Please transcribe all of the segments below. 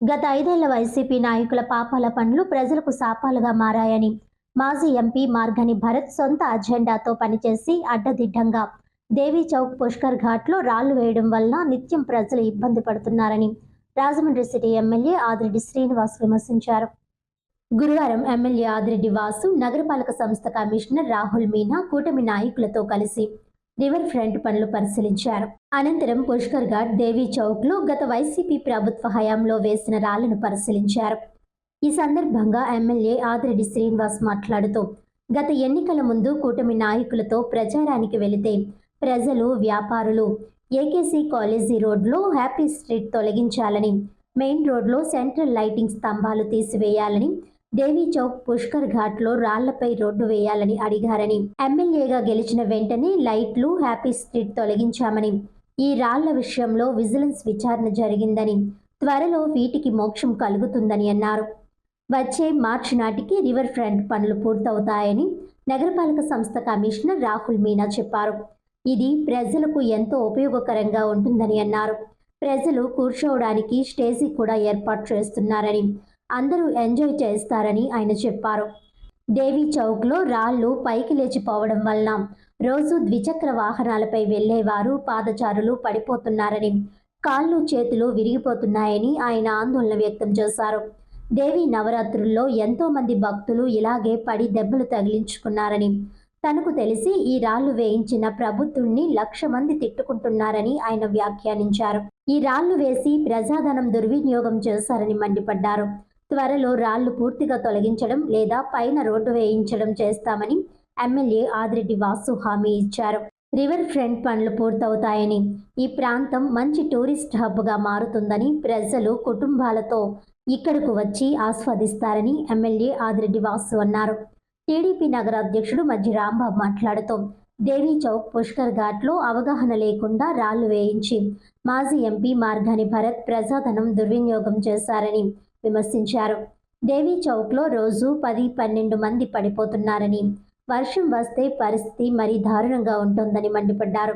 గత ఐదేళ్ళ వైసీపీ నాయకుల పాపాల పనులు ప్రజలకు శాపాలుగా మారాయని మాజీ ఎంపీ మార్గని భరత్ సొంత అజెండాతో పనిచేసి అడ్డదిడ్డంగా దేవీ చౌక్ పుష్కర్ ఘాట్లో రాళ్ళు వేయడం వలన నిత్యం ప్రజలు ఇబ్బంది పడుతున్నారని రాజమండ్రి సిటీ ఎమ్మెల్యే ఆదిరెడ్డి శ్రీనివాస్ విమర్శించారు. గురువారం ఎమ్మెల్యే ఆదిరెడ్డి వాసు నగరపాలక సంస్థ కమిషనర్ రాహుల్ మీనా కూటమి నాయకులతో కలిసి రివర్ ఫ్రంట్ పనులు పరిశీలించారు. అనంతరం పుష్కర్ ఘాట్ దేవీ చౌక్లో గత వైసీపీ ప్రభుత్వ హయాంలో వేసిన రాళ్ళను పరిశీలించారు. ఈ సందర్భంగా ఎమ్మెల్యే ఆదిరెడ్డి శ్రీనివాస్ మాట్లాడుతూ గత ఎన్నికల ముందు కూటమి నాయకులతో ప్రచారానికి వెళితే ప్రజలు వ్యాపారులు ఏకేసీ కాలేజీ రోడ్లో హ్యాపీ స్ట్రీట్ తొలగించాలని మెయిన్ రోడ్లో సెంట్రల్ లైటింగ్ స్తంభాలు తీసివేయాలని దేవీ చౌక్ పుష్కర్ ఘాట్లో రాళ్ళపై రోడ్డు వేయాలని అడిగారని. ఎమ్మెల్యేగా గెలిచిన వెంటనే లైట్లు హ్యాపీ స్ట్రీట్ తొలగించామని. ఈ రాళ్ళ విషయంలో విజిలెన్స్ విచారణ జరిగిందని త్వరలో వీటికి మోక్షం కలుగుతుందని అన్నారు. వచ్చే మార్చి నాటికి రివర్ ఫ్రంట్ పనులు పూర్తవుతాయని నగరపాలక సంస్థ కమిషనర్ రాహుల్ మీనా చెప్పారు. ఇది ప్రజలకు ఎంతో ఉపయోగకరంగా ఉంటుందని అన్నారు. ప్రజలు కూర్చోవడానికి స్టేజీ కూడా ఏర్పాటు చేస్తున్నారని అందరూ ఎంజాయ్ చేస్తారని ఆయన చెప్పారు. దేవి చౌక్లో రాళ్ళు పైకి లేచిపోవడం వలన రోజు ద్విచక్ర వాహనాలపై వెళ్ళేవారు పాదచారులు పడిపోతున్నారని కాళ్ళు చేతులు విరిగిపోతున్నాయని ఆయన ఆందోళన వ్యక్తం చేశారు. దేవి నవరాత్రుల్లో ఎంతో మంది భక్తులు ఇలాగే పడి దెబ్బలు తగిలించుకున్నారని తనకు తెలిసి ఈ రాళ్ళు వేయించిన ప్రభుత్వుణ్ణి లక్ష మంది తిట్టుకుంటున్నారని ఆయన వ్యాఖ్యానించారు. ఈ రాళ్ళు వేసి ప్రజాధనం దుర్వినియోగం చేశారని మండిపడ్డారు. త్వరలో రాళ్ళు పూర్తిగా తొలగించడం లేదా పైన రోడ్డు వేయించడం చేస్తామని ఎమ్మెల్యే ఆదిరెడ్డి వాసు హామీ ఇచ్చారు. రివర్ ఫ్రంట్ పనులు పూర్తవుతాయని ఈ ప్రాంతం మంచి టూరిస్ట్ హబ్గా మారుతుందని ప్రజలు కుటుంబాలతో ఇక్కడకు వచ్చి ఆస్వాదిస్తారని ఎమ్మెల్యే ఆదిరెడ్డి వాసు అన్నారు. టీడీపీ నగర అధ్యక్షుడు మధ్య రాంబాబు మాట్లాడుతూ దేవీ చౌక్ పుష్కర్ ఘాట్లో అవగాహన లేకుండా రాళ్ళు వేయించి మాజీ ఎంపీ మార్గాని భరత్ ప్రజాధనం దుర్వినియోగం చేశారని విమర్శించారు. దేవీ చౌక్లో రోజు పది పన్నెండు మంది పడిపోతున్నారని వర్షం వస్తే పరిస్థితి మరీ దారుణంగా ఉంటుందని మండిపడ్డారు.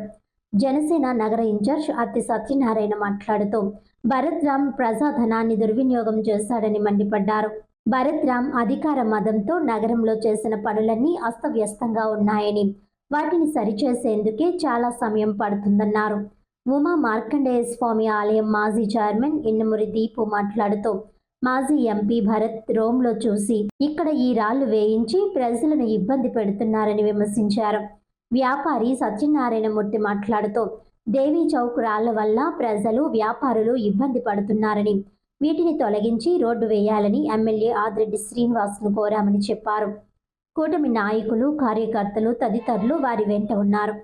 జనసేన నగర ఇన్ఛార్జ్ అత్తి సత్యనారాయణ మాట్లాడుతూ భరత్ రామ్ ప్రజాధనాన్ని దుర్వినియోగం చేశాడని మండిపడ్డారు. భరత్ రామ్ అధికార మదంతో నగరంలో చేసిన పనులన్నీ అస్తవ్యస్తంగా ఉన్నాయని వాటిని సరిచేసేందుకే చాలా సమయం పడుతుందన్నారు. ఉమా మార్కండేయ స్వామి ఆలయం మాజీ చైర్మన్ ఇన్నమురి దీపు మాట్లాడుతూ మాజీ ఎంపీ భరత్ రోమ్లో చూసి ఇక్కడ ఈ రాళ్ళు వేయించి ప్రజలను ఇబ్బంది పెడుతున్నారని విమర్శించారు. వ్యాపారి సత్యనారాయణమూర్తి మాట్లాడుతూ దేవీ చౌక్ రాళ్ళ వల్ల ప్రజలు వ్యాపారులు ఇబ్బంది పడుతున్నారని వీటిని తొలగించి రోడ్డు వేయాలని ఎమ్మెల్యే ఆదిరెడ్డి శ్రీనివాస్ను కోరామని చెప్పారు. కూటమి నాయకులు కార్యకర్తలు తదితరులు వారి వెంట ఉన్నారు.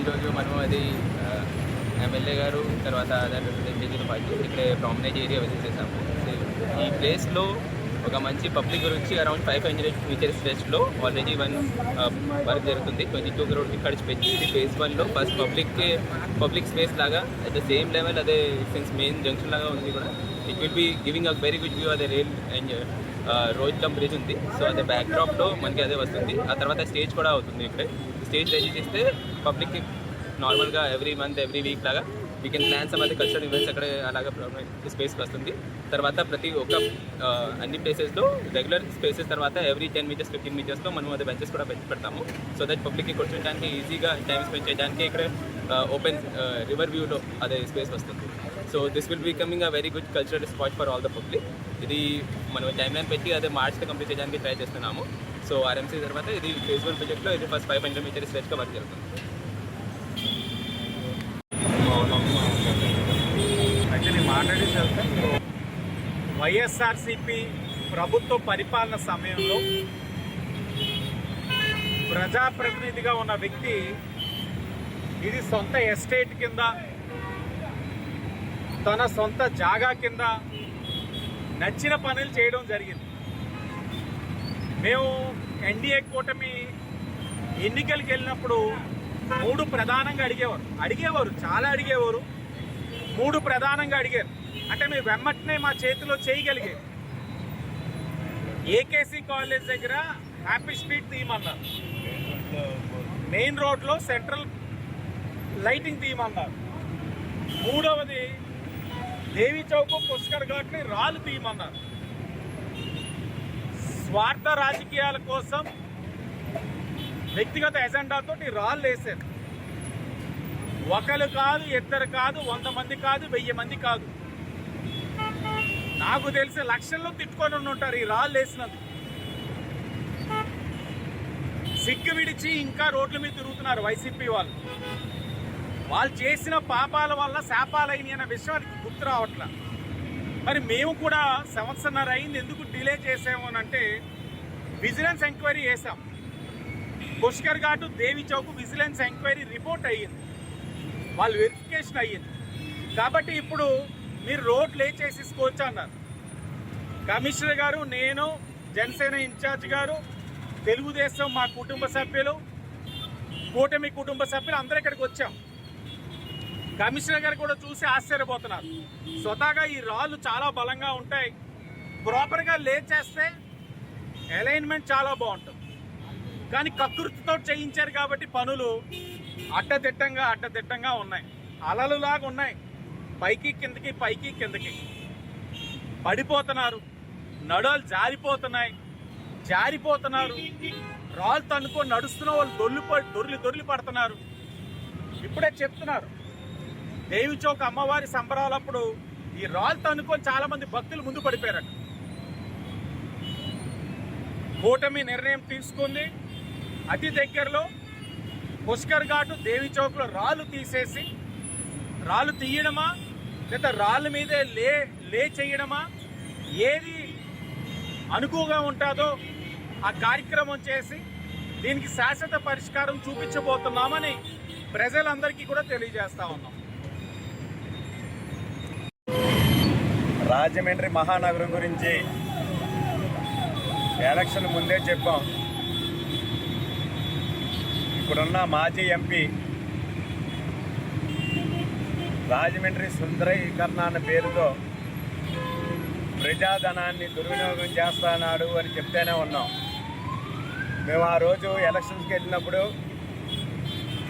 ఈరోజు మనం అది ఎమ్మెల్యే గారు తర్వాత ఎంపీతో పాటు ఇక్కడ ప్రామినేజ్ ఏరియా విజిట్ చేశాము. సో ఈ ప్లేస్లో ఒక మంచి పబ్లిక్ గురించి అరౌండ్ ఫైవ్ హండ్రెడ్ ఫీచర్స్ స్ట్రెచ్లో ఆల్రెడీ వన్ వర్క్ జరుగుతుంది. ట్వంటీ టూ క్రోడ్ ఇక్కడ పెట్టి ఇది ఫేజ్ వన్లో ఫస్ట్ పబ్లిక్ పబ్లిక్ స్పేస్ లాగా అట్ ద సేమ్ లెవెల్ అదే సిన్స్ మెయిన్ జంక్షన్ లాగా ఉంది కూడా. It will be giving a very good view అదే rail and road cum bridge ఉంది. సో అదే బ్యాక్ డ్రాప్లో మనకి అదే వస్తుంది. ఆ తర్వాత స్టేజ్ కూడా అవుతుంది. ఇక్కడే స్టేజ్ రెడీ చేస్తే పబ్లిక్కి నార్మల్గా ఎవ్రీ మంత్ ఎవ్రీ వీక్ లాగా వీ కెన్ ప్లాన్ సమ్ అదే కల్చరల్ ఈవెంట్స్ అక్కడ అలాగా స్పేస్ వస్తుంది. తర్వాత ప్రతి ఒక్క అన్ని ప్లేసెస్లో రెగ్యులర్ స్పేసెస్ తర్వాత ఎవ్రీ టెన్ మీటర్స్ ఫిఫ్టీన్ మీటర్స్లో మనం అదే బెంచెస్ కూడా పెంచి పెడతాము. సో దట్ పబ్లిక్కి కూర్చోడానికి ఈజీగా టైం స్పెండ్ చేయడానికి ఇక్కడ ఓపెన్ రివర్ వ్యూలో అదే స్పేస్ వస్తుంది. So this will becoming a very good cultural spot for all the public ఇది మనం టైం లైన్ పెట్టి అదే మార్చ్లో కంప్లీట్ చేయడానికి ట్రై చేస్తున్నాము. సో ఆర్ఎంసీ తర్వాత ఇది ఫేజ్ వన్ ప్రాజెక్ట్లో ఇది ఫస్ట్ ఫైవ్ హండ్రెడ్ మీటర్ స్ట్రెచ్గా వర్క్ జరుగుతుంది అయితే నేను మాట్లాడేది వెళ్తే వైఎస్ఆర్సిపి ప్రభుత్వ పరిపాలన సమయంలో ప్రజాప్రతినిధిగా ఉన్న వ్యక్తి ఇది సొంత ఎస్టేట్ కింద తన సొంత జాగా కింద నచ్చిన పనులు చేయడం జరిగింది. మేము ఎన్డీఏ కూటమి ఎన్నికలకు వెళ్ళినప్పుడు మూడు ప్రధానంగా అడిగేవారు. అడిగేవారు చాలా అడిగేవారు. మూడు ప్రధానంగా అడిగారు. అంటే మేము వెమ్మటనే మా చేతిలో చేయగలిగే. ఏకేసీ కాలేజ్ దగ్గర హ్యాపీ స్ట్రీట్ తీయమన్నారు మెయిన్ రోడ్లో సెంట్రల్ లైటింగ్ తీయమన్నారు మూడవది దేవి చౌక్ పుష్కర్ ఘాట్ని రాళ్ళు తీయమన్నారు స్వార్థ రాజకీయాల కోసం వ్యక్తిగత ఎజెండాతో రాళ్ళు వేశారు. ఒకరు కాదు ఇద్దరు కాదు వంద మంది కాదు వెయ్యి మంది కాదు. నాకు తెలిసి లక్షల్లో తిట్టుకొని ఉంటారు ఈ రాళ్ళు వేసినందుకు. సిగ్గు విడిచి ఇంకా రోడ్ల మీద తిరుగుతున్నారు వైసీపీ వాళ్ళు. వాళ్ళు చేసిన పాపాల వల్ల శాపాలైన అనే విషయానికి గుర్తు రావట్లా. మరి మేము కూడా సంవత్సరన్నర అయింది ఎందుకు డిలే చేసాము అని అంటే విజిలెన్స్ ఎంక్వైరీ చేసాం Pushkar ghat Devi Chowk vigilance enquiry report అయ్యింది. వాళ్ళు వెరిఫికేషన్ అయ్యింది. కాబట్టి ఇప్పుడు మీరు రోడ్లు ఏ చేసేసుకోవచ్చు అన్నారు. కమిషనర్ గారు నేను జనసేన ఇన్ఛార్జ్ గారు తెలుగుదేశం మా కుటుంబ సభ్యులు కూటమి కుటుంబ సభ్యులు అందరూ ఇక్కడికి వచ్చాం. కమిషనర్ గారు కూడా చూసి ఆశ్చర్యపోతున్నారు. స్వతహాగా ఈ రాళ్ళు చాలా బలంగా ఉంటాయి. ప్రాపర్గా లేచేస్తే అలైన్మెంట్ చాలా బాగుంటుంది. కానీ కకృతితో చేయించారు కాబట్టి పనులు అడ్డదిట్టంగా అడ్డదిట్టంగా ఉన్నాయి. అలలులాగా ఉన్నాయి. పైకి కిందకి పైకి కిందకి. పడిపోతున్నారు. నడవలు జారిపోతున్నాయి. జారిపోతున్నారు. రాళ్ళు తన్నుకొని నడుస్తున్న వాళ్ళు దొర్లి పడి దొర్లి దొర్లి పడుతున్నారు. ఇప్పుడే చెప్తున్నారు. దేవి చౌక్ అమ్మవారి సంబరాలప్పుడు ఈ రాళ్ళు తన్నుకొని చాలా మంది భక్తులు ముందు పడిపోయారట. కూటమి నిర్ణయం తీసుకుంది. అతి దగ్గరలో పుష్కర్ ఘాటు దేవి చౌక్లో రాళ్ళు తీసేసి రాళ్ళు తీయడమా? లేదా రాళ్ళ మీదే లే లే చేయడమా? ఏది అనుకువగా ఉంటుందో ఆ కార్యక్రమం చేసి దీనికి శాశ్వత పరిష్కారం చూపించబోతున్నామని ప్రజలందరికీ కూడా తెలియజేస్తా ఉన్నాం. రాజమండ్రి మహానగరం గురించి ఎలక్షన్ ముందే చెప్పాం. ఇప్పుడున్న మాజీ ఎంపీ రాజమండ్రి సుందరీకరణ అన్న పేరుతో ప్రజాధనాన్ని దుర్వినియోగం చేస్తున్నాడు అని చెప్తేనే ఉన్నాం. మేము ఆ రోజు ఎలక్షన్స్కి వెళ్ళినప్పుడు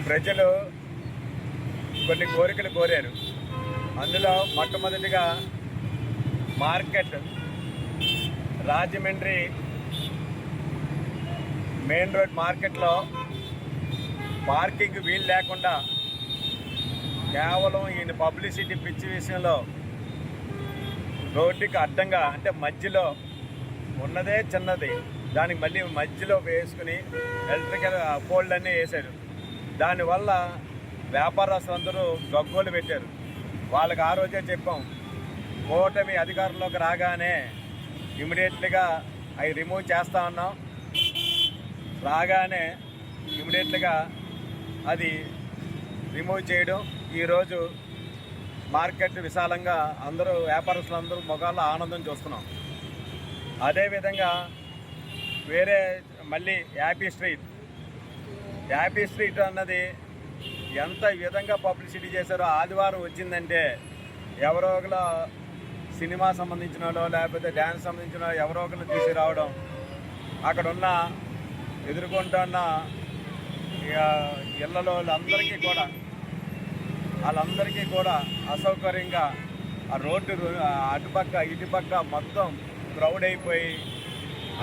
ప్రజలు కొన్ని కోరికలు కోరారు. అందులో మొట్టమొదటిగా మార్కెట్ రాజమండ్రి మెయిన్ రోడ్ మార్కెట్లో పార్కింగ్ వీలు లేకుండా కేవలం ఈయన పబ్లిసిటీ పిచ్చి విషయంలో రోడ్డుకి అడ్డంగా అంటే మధ్యలో ఉన్నదే చిన్నది. దానికి మళ్ళీ మధ్యలో వేసుకుని ఎలక్ట్రికల్ పోల్డ్ అన్నీ వేశారు. దానివల్ల వ్యాపారస్తులందరూ గగ్గోలు పెట్టారు. వాళ్ళకి ఆ రోజే చెప్పాం కూటమి అధికారంలోకి రాగానే ఇమీడియట్లీగా అవి రిమూవ్ చేస్తా ఉన్నాం. రాగానే ఇమీడియట్లీగా అది రిమూవ్ చేయడం. ఈరోజు మార్కెట్ విశాలంగా అందరూ వ్యాపారస్తులందరూ మొగాల్లో ఆనందం చూస్తున్నాం. అదేవిధంగా వేరే మళ్ళీ యాపీ స్ట్రీట్. యాపీ స్ట్రీట్ అన్నది ఎంత విధంగా పబ్లిసిటీ చేశారో ఆదివారం వచ్చిందంటే ఎవరో ఒకరు సినిమా సంబంధించిన వాళ్ళు లేకపోతే డ్యాన్స్ సంబంధించిన ఎవరో ఒకరు తీసుకురావడం అక్కడ ఉన్న ఎదుర్కొంటున్న ఇక ఇళ్ళలో వాళ్ళందరికీ కూడా వాళ్ళందరికీ కూడా అసౌకర్యంగా ఆ రోడ్డు అటుపక్క ఇటుపక్క మొత్తం క్రౌడ్ అయిపోయి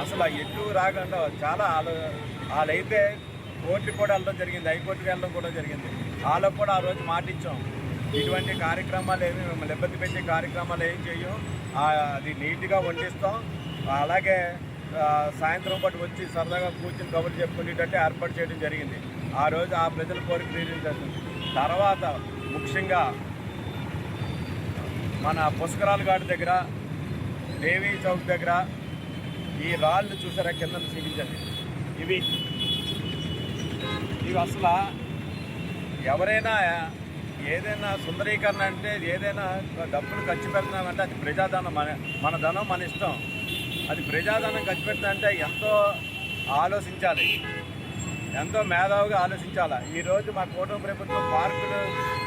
అసలు ఎటు రాకుండా చాలా వాళ్ళు వాళ్ళైతే కోర్టుకి కూడా వెళ్ళడం జరిగింది హైకోర్టుకి వెళ్ళడం కూడా జరిగింది. వాళ్ళకు కూడా ఆ రోజు మాటిచ్చాం ఇటువంటి కార్యక్రమాలు ఏమి మిమ్మల్ని ఇబ్బంది పెట్టే కార్యక్రమాలు ఏం చేయం అది నీట్గా వండిస్తాం అలాగే సాయంత్రం పాటు వచ్చి సరదాగా కూర్చుని కబుర్లు చెప్పుకునేటట్టు ఏర్పాటు చేయడం జరిగింది. ఆ రోజు ఆ ప్రజల కోరిక తీరించారు తర్వాత ముఖ్యంగా మన పుష్కరాల ఘాట్ దగ్గర దేవీ చౌక్ దగ్గర ఈ రాళ్ళు చూసారా? కింద చూపించండి ఇవి ఇవి అసలు ఎవరైనా ఏదైనా సుందరీకరణ అంటే ఏదైనా డబ్బులు ఖర్చు పెడుతున్నామంటే అది ప్రజాధనం మన మన ధనం మన ఇష్టం. అది ప్రజాధనం ఖర్చు పెడుతుందంటే ఎంతో ఆలోచించాలి. ఎంతో మేధావుగా ఆలోచించాలి? ఈరోజు మా కూటమి ప్రభుత్వం పార్కులు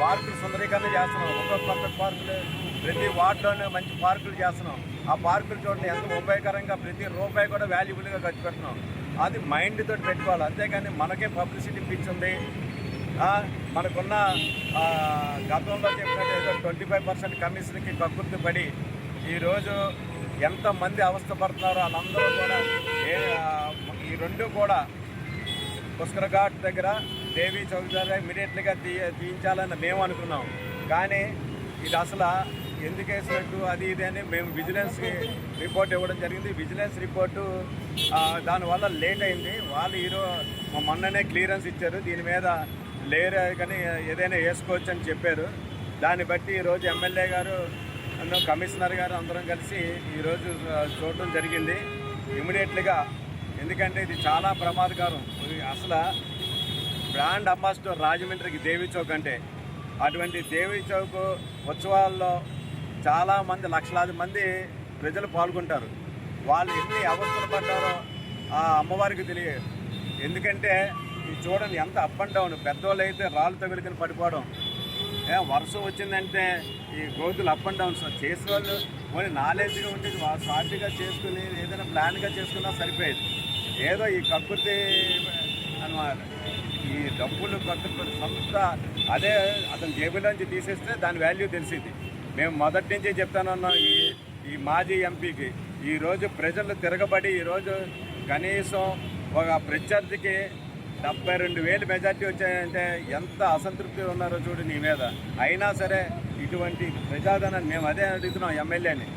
పార్కులు సుందరీకరణ చేస్తున్నాం. ఒక్కొక్క కొత్త పార్కులు ప్రతి వార్డులోనే మంచి పార్కులు చేస్తున్నాం. ఆ పార్కులు చూడండి ఎంతో ఉపయోగకరంగా ప్రతి రూపాయి కూడా వాల్యుబుల్గా ఖర్చు పెడుతున్నాం. అది మైండ్ తోటి పెట్టుకోవాలి. అంతేకాని మనకే పబ్లిసిటీ పిచ్చింది మనకున్న గతంలో చెప్పినట్టు ఏదో ట్వంటీ ఫైవ్ పర్సెంట్ కమిషన్కి కక్కుర్తి పడి ఈరోజు ఎంతమంది అవస్థ పడుతున్నారో వాళ్ళందరూ కూడా ఏ ఈ రెండు కూడా పుష్కర ఘాట్ దగ్గర దేవీ చౌక్ దగ్గర ఇమీడియట్లీగా తీ తీయించాలని మేము అనుకున్నాం. కానీ ఇది అసలు ఎందుకు వేసినట్టు అది ఇది అని మేము విజిలెన్స్కి రిపోర్ట్ ఇవ్వడం జరిగింది. విజిలెన్స్ రిపోర్టు దానివల్ల లేట్ అయింది. వాళ్ళు మా మొన్ననే క్లియరెన్స్ ఇచ్చారు. దీని మీద లేరు కానీ ఏదైనా వేసుకోవచ్చు అని చెప్పారు. దాన్ని బట్టి ఈరోజు ఎమ్మెల్యే గారు అన్న కమిషనర్ గారు అందరం కలిసి ఈరోజు చూడటం జరిగింది. ఇమీడియట్లీగా ఎందుకంటే ఇది చాలా ప్రమాదకరం. ఇది అసలు బ్రాండ్ అంబాసిడర్ రాజమండ్రికి దేవి చౌక్ అంటే అటువంటి దేవి చౌక్ ఉత్సవాల్లో చాలామంది లక్షలాది మంది ప్రజలు పాల్గొంటారు. వాళ్ళు ఎన్ని అవస్థలు పడ్డారో ఆ అమ్మవారికి తెలియదు. ఎందుకంటే ఇది చూడండి ఎంత అప్ అండ్ డౌన్ పెద్దవాళ్ళు అయితే రాళ్ళు తగిలికని పడిపోవడం. ఏ వర్షం వచ్చిందంటే ఈ గోతులు అప్ అండ్ డౌన్స్ చేసే వాళ్ళు మరి నాలెడ్జ్గా ఉంటే సాఫ్ట్గా చేసుకుని ఏదైనా ప్లాన్గా చేసుకున్నా సరిపోయేది. ఏదో ఈ కక్కుర్తి అన్నమాట. ఈ డబ్బులు కొత్త సంస్థ అదే అతను జేబులోంచి తీసేస్తే దాని వాల్యూ తెలిసింది. మేము మొదటి నుంచే చెప్తానున్నాం ఈ ఈ మాజీ ఎంపీకి. ఈరోజు ప్రజలు తిరగబడి ఈరోజు కనీసం ఒక ప్రత్యర్థికి డెబ్బై రెండు వేలు మెజార్టీ వచ్చాయంటే ఎంత అసంతృప్తి ఉన్నారో చూడు నీ మీద. అయినా సరే ఇటువంటి ప్రజాధనాన్ని మేము అదే అడుగుతున్నాం ఎమ్మెల్యేని.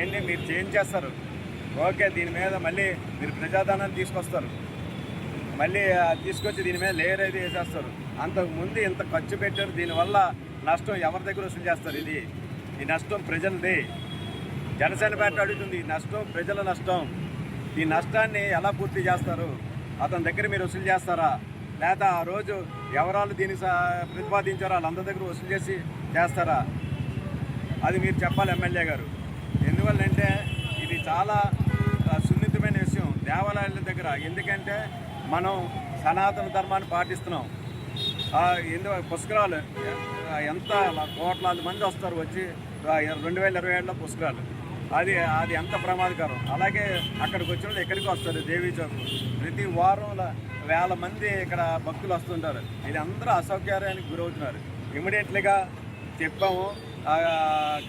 ఏంటి? మీరు చేంజ్ చేస్తారు. ఓకే దీని మీద మళ్ళీ మీరు ప్రజాధనాన్ని తీసుకొస్తారు. మళ్ళీ తీసుకొచ్చి దీని మీద లేయర్ అయితే వేసేస్తారు. అంతకు ముందు ఇంత ఖర్చు పెట్టారు. దీనివల్ల నష్టం ఎవరి దగ్గర వసూలు చేస్తారు ఇది? ఈ నష్టం ప్రజలది. జనసేన పార్టీ అడుగుతుంది ఈ నష్టం ప్రజల నష్టం. ఈ నష్టాన్ని ఎలా పూర్తి చేస్తారు? అతని దగ్గర మీరు వసూలు చేస్తారా? లేదా ఆ రోజు ఎవరాలు దీన్ని సా- ప్రతిపాదించారో వాళ్ళందరి దగ్గర వసూలు చేసి చేస్తారా? అది మీరు చెప్పాలి ఎమ్మెల్యే గారు. ఎందువల్లంటే ఇది చాలా సున్నితమైన విషయం దేవాలయాల దగ్గర. ఎందుకంటే మనం సనాతన ధర్మాన్ని పాటిస్తున్నాం. ఆ, ఎందు పుష్కరాలు ఎంత కోట్లాది మంది వస్తారు వచ్చి రెండు వేల ఇరవై ఏడులో పుష్కరాలు. అది అది ఎంత ప్రమాదకరం. అలాగే అక్కడికి వచ్చిన వాళ్ళు ఎక్కడికి వస్తారు దేవీ చౌక్. ప్రతి వారం వేల మంది ఇక్కడ భక్తులు వస్తుంటారు. ఇది అందరూ అసౌకర్యానికి గురవుతున్నారు. ఇమీడియట్లీగా చెప్పాము.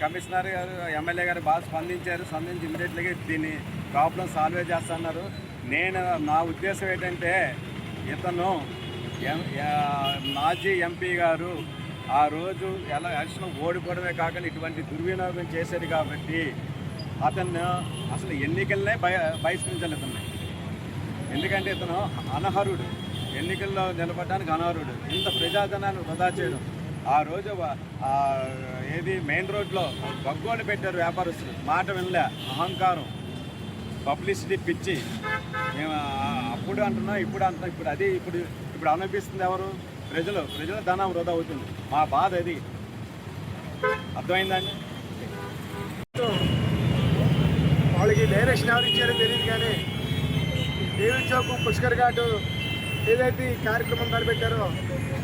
కమిషనర్ గారు ఎమ్మెల్యే గారు బాగా స్పందించారు. స్పందించి ఇమీడియట్లీగా దీన్ని ప్రాబ్లం సాల్వ్ చేస్తున్నారు నేను నా ఉద్దేశం ఏంటంటే ఇతను మాజీ ఎంపీ గారు ఆ రోజు ఎలా అసలు ఓడిపోవడమే కాకుండా ఇటువంటి దుర్వినియోగం చేశారు కాబట్టి అతను అసలు ఎన్నికలనే బయ బహిష్కరించాలి ఇతన్ని ఎందుకంటే ఇతను అనర్హుడు. ఎన్నికల్లో నిలబడడానికి అనర్హుడు. ఇంత ప్రజాధనాన్ని వృధా చేయడం. ఆ రోజు ఏది మెయిన్ రోడ్లో గగ్గోలు పెట్టారు వ్యాపారస్తులు. మాట వినలే. అహంకారం. పబ్లిసిటీ పిచ్చి. మేము అప్పుడు అంటున్నాం ఇప్పుడు అంటున్నాం. ఇప్పుడు అది ఇప్పుడు ఇప్పుడు అనిపిస్తుంది ఎవరు? ప్రజలు. ప్రజల ధనం వృధా అవుతుంది. మా బాధ అది. అర్థమైందండి? వాళ్ళకి డైరెక్షన్ ఎవరు ఇచ్చారో తెలియదు కానీ దేవి చౌక్ పుష్కర్ ఘాటు ఏదైతే ఈ కార్యక్రమం తలపెట్టారో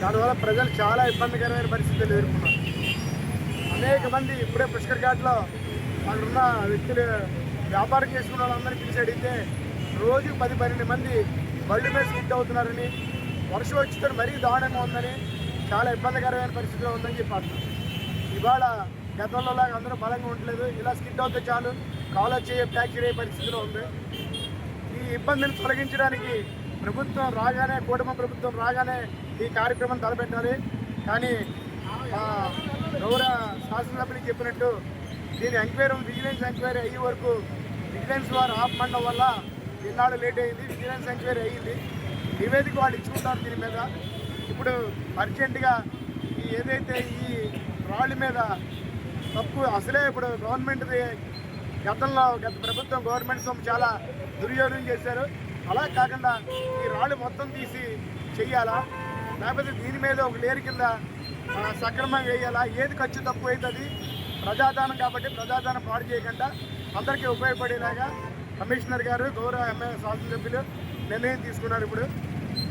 దానివల్ల ప్రజలు చాలా ఇబ్బందికరమైన పరిస్థితులు ఎదుర్కొన్నారు. అనేక మంది ఇప్పుడే పుష్కర్ ఘాట్లో అక్కడున్న వ్యక్తులు వ్యాపారం చేసుకున్న వాళ్ళందరినీ పిలిచి అడిగితే రోజు పది పన్నెండు మంది బళ్ళు మీద స్కిట్ అవుతున్నారని వర్షం వచ్చితే మరీ దారుణంగా ఉందని చాలా ఇబ్బందికరమైన పరిస్థితిలో ఉందని చెప్పారు ఇవాళ గతంలో లాగా అందరూ బలంగా ఉండలేదు. ఇలా స్కిట్ అవుతే చాలు. కాలో చేయ ఫ్యాక్చర్ అయ్యే పరిస్థితిలో ఉంది. ఈ ఇబ్బందిని తొలగించడానికి ప్రభుత్వం రాగానే కూటమి ప్రభుత్వం రాగానే ఈ కార్యక్రమం తలపెట్టాలి. కానీ గౌర గౌరవ శాసనసభ్యులు చెప్పినట్టు దీని ఎంక్వైరీ విజిలెన్స్ ఎంక్వైరీ అయ్యే వరకు విజిలెన్స్ వారు ఆపమండం వల్ల ఇన్నాళ్ళు లేట్ అయింది. విజిలెన్స్ ఎంక్వైరీ అయ్యింది. నివేదిక వాళ్ళు ఇచ్చుకుంటారు దీని మీద. ఇప్పుడు అర్జెంటుగా ఈ ఏదైతే ఈ రాళ్ళ మీద తప్పు అసలే ఇప్పుడు గవర్నమెంట్ది గతంలో గత ప్రభుత్వం గవర్నమెంట్ సొమ్ము చాలా దుర్యోగం చేశారు. అలా కాకుండా ఈ రాళ్ళు మొత్తం తీసి చెయ్యాలా? లేకపోతే దీని మీద ఒక లేరు కింద సక్రమంగా వేయాలా? ఏది ఖర్చు తప్పు అవుతుంది ప్రజాదానం కాబట్టి ప్రజాదానం పాడు చేయకుండా అందరికీ ఉపయోగపడేలాగా కమిషనర్ గారు గౌరవ ఎమ్మెల్యే శాసనసభ్యులు నిర్ణయం తీసుకున్నారు ఇప్పుడు.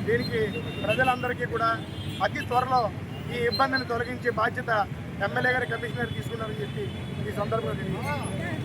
దీనికి ప్రజలందరికీ కూడా అతి త్వరలో ఈ ఇబ్బందిని తొలగించే బాధ్యత ఎమ్మెల్యే గారి కమిషనర్ తీసుకున్నారని చెప్పి ఈ సందర్భంగా తెలియజేస్తున్నాను.